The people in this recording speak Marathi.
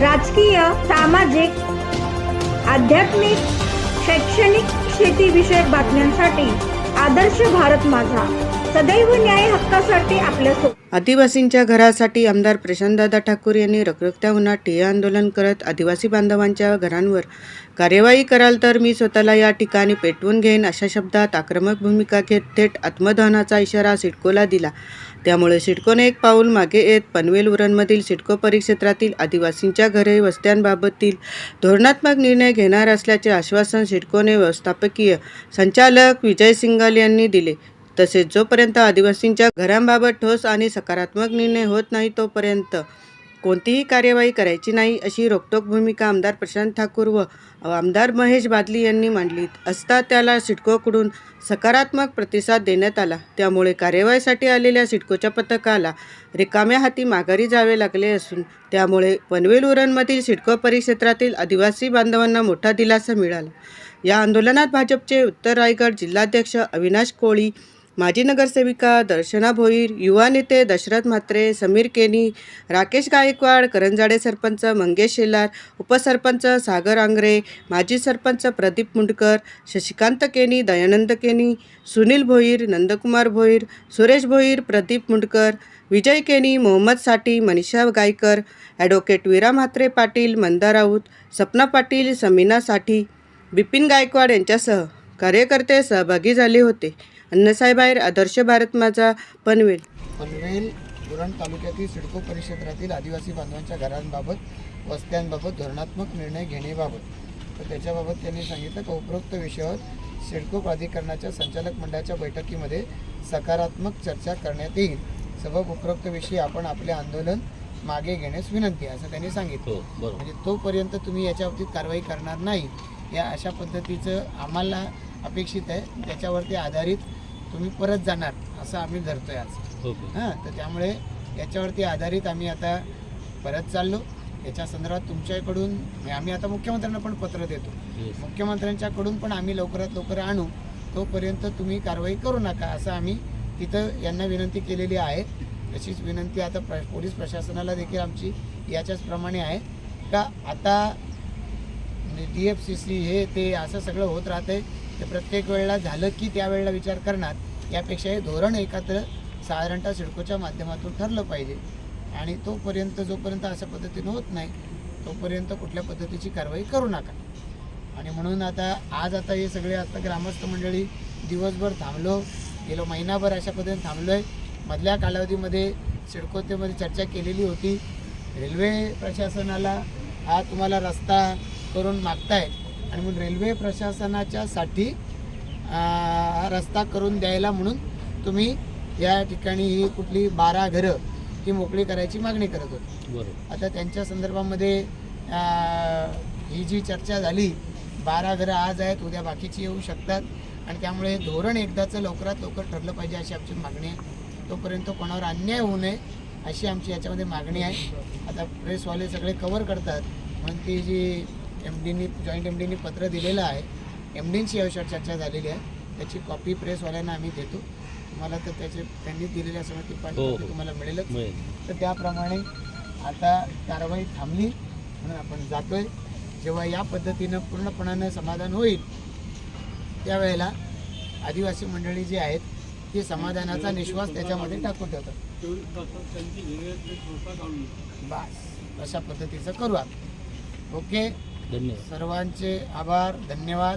राजकीय सामाजिक आध्यात्मिक शैक्षणिक शेतीविषयक बातम्यांसाठी आदर्श भारत माझा. सदैव न्याय हक्कासाठी आपल्या आदिवासींच्या घरासाठी आमदार प्रशांतदादा ठाकूर यांनी रखरखत्या उन्हात ठिय्या आंदोलन करत आदिवासी बांधवांच्या घरांवर कार्यवाही कराल तर मी स्वतःला या ठिकाणी पेटवून घेईन अशा शब्दात आक्रमक भूमिका घेत थेट आत्मदहनाचा इशारा सिडकोला दिला. त्यामुळे सिडकोने एक पाऊल मागे येत पनवेल उरणमधील सिडको परिक्षेत्रातील आदिवासींच्या घरे वस्त्यांबाबतील धोरणात्मक निर्णय घेणार असल्याचे आश्वासन सिडकोने व्यवस्थापकीय संचालक विजय सिंगल यांनी दिले. तसेच जोपर्यंत आदिवासींच्या घरांबाबत ठोस आणि सकारात्मक निर्णय होत नाही तोपर्यंत कोणतीही कार्यवाही करायची नाही अशी रोखटोक भूमिका आमदार प्रशांत ठाकूर व आमदार महेश बादली यांनी मांडली. असता त्याला सिडकोकडून सकारात्मक प्रतिसाद देण्यात आला. त्यामुळे कार्यवाहीसाठी आलेल्या सिडकोच्या पथकाला रिकाम्या हाती माघारी जावे लागले असून त्यामुळे पनवेल उरणमधील सिडको परिक्षेत्रातील आदिवासी बांधवांना मोठा दिलासा मिळाला. या आंदोलनात भाजपचे उत्तर रायगड जिल्हाध्यक्ष अविनाश कोळी माजी नगरसेविका दर्शना भोईर युवा नेते दशरथ म्हात्रे समीर केनी राकेश गायकवाड करंजाडे सरपंच मंगेश शेलार उपसरपंच सागर आंग्रे माजी सरपंच प्रदीप मुंडकर शशिकांत केनी दयानंद केनी सुनील भोईर नंदकुमार भोईर सुरेश भोईर प्रदीप मुंडकर विजय केनी मोहम्मदसाठी मनीषा गायकर ॲडव्होकेट वीरा म्हात्रे पाटील मंदा राऊत सपना पाटील समीना साठी बिपिन गायकवाड यांच्यासह कार्यकर्ते सहभागी झाले होते. अण्णासाहेबाहेर आदर्श भारत माझा पनवेल. पनवेल उरण तालुक्यातील सिडको परिक्षेत्रातील आदिवासी बांधवांच्या घरांबाबत वस्त्यांबाबत धोरणात्मक निर्णय घेण्याबाबत. तर त्याच्याबाबत त्यांनी सांगितलं की उपरोक्त विषयावर सिडको प्राधिकरणाच्या संचालक मंडळाच्या बैठकीमध्ये सकारात्मक चर्चा करण्यात येईल. सबब उपरोक्त विषयी आपण आपले आंदोलन मागे घेण्यास विनंती असं त्यांनी सांगितलं. हो बरोबर. म्हणजे तोपर्यंत तुम्ही याच्या बाबतीत कारवाई करणार नाही. या अशा पद्धतीचं आम्हाला अपेक्षित आहे. त्याच्यावरती आधारित तुम्ही परत जाणार असं आम्ही धरतोय आज. ओके. हां तर त्यामुळे याच्यावरती आधारित आम्ही आता परत चाललो. याच्या संदर्भात तुमच्याकडून म्हणजे आम्ही आता मुख्यमंत्र्यांना पण पत्र देतो. मुख्यमंत्र्यांच्याकडून पण आम्ही लवकरात लवकर आणू. तोपर्यंत तुम्ही कारवाई करू नका असं आम्ही तिथं यांना विनंती केलेली आहे. तशीच विनंती आता प्र पोलीस प्रशासनाला देखील आमची याच्याच प्रमाणे आहे. का आता डी एफ सी सी हे ते असं सगळं होत राहतंय. ते प्रत्येक वेळेला झालं की त्यावेळेला विचार करणार यापेक्षा हे धोरण एकत्र साधारणतः सिडकोच्या माध्यमातून ठरलं पाहिजे. आणि तोपर्यंत जोपर्यंत अशा पद्धतीनं होत नाही तोपर्यंत कुठल्या पद्धतीची कारवाई करू नका. आणि म्हणून आता आज आता हे सगळे आता ग्रामस्थ मंडळी दिवसभर थांबलो गेलो महिनाभर अशा पद्धतीने थांबलो आहे मधल्या कालावधीमध्ये सिडकोतेमध्ये चर्चा केलेली होती. रेल्वे प्रशासनाला हा तुम्हाला रस्ता करून मागताय आणि म्हणून रेल्वे प्रशासनाच्या साठी हा रस्ता करून द्यायला म्हणून तुम्ही या ठिकाणी ही कुठली बारा घरं ही मोकळी करायची मागणी करत होती. बरोबर. आता त्यांच्या संदर्भामध्ये ही जी चर्चा झाली बारा घरं आज आहेत उद्या बाकीची येऊ शकतात. आणि त्यामुळे धोरण एकदाचं लवकरात लवकर ठरलं पाहिजे अशी आमची मागणी आहे. तोपर्यंत कोणावर अन्याय होऊ नये अशी आमची याच्यामध्ये मागणी आहे. आता प्रेसवाले सगळे कवर करतात. म्हणून ती जी एम डीनी जॉईंट एम डीनी पत्र दिलेलं आहे. एम डींची याविषयावर चर्चा झालेली आहे. त्याची कॉपी प्रेसवाल्यांना आम्ही देतो. तुम्हाला तर त्याचे त्यांनी दिलेल्या सगळं ती हो. तुम्हाला मिळेलच. मिळेल. तर त्याप्रमाणे आता कारवाई थांबली म्हणून आपण जातोय. जेव्हा या पद्धतीनं पूर्णपणानं समाधान होईल त्यावेळेला आदिवासी मंडळी जी आहेत ती समाधानाचा निश्वास त्याच्यामध्ये टाकून ठेवतात. बस अशा पद्धतीचं करू आपण. ओके? धन्यवाद. सर्वांचे आभार धन्यवाद.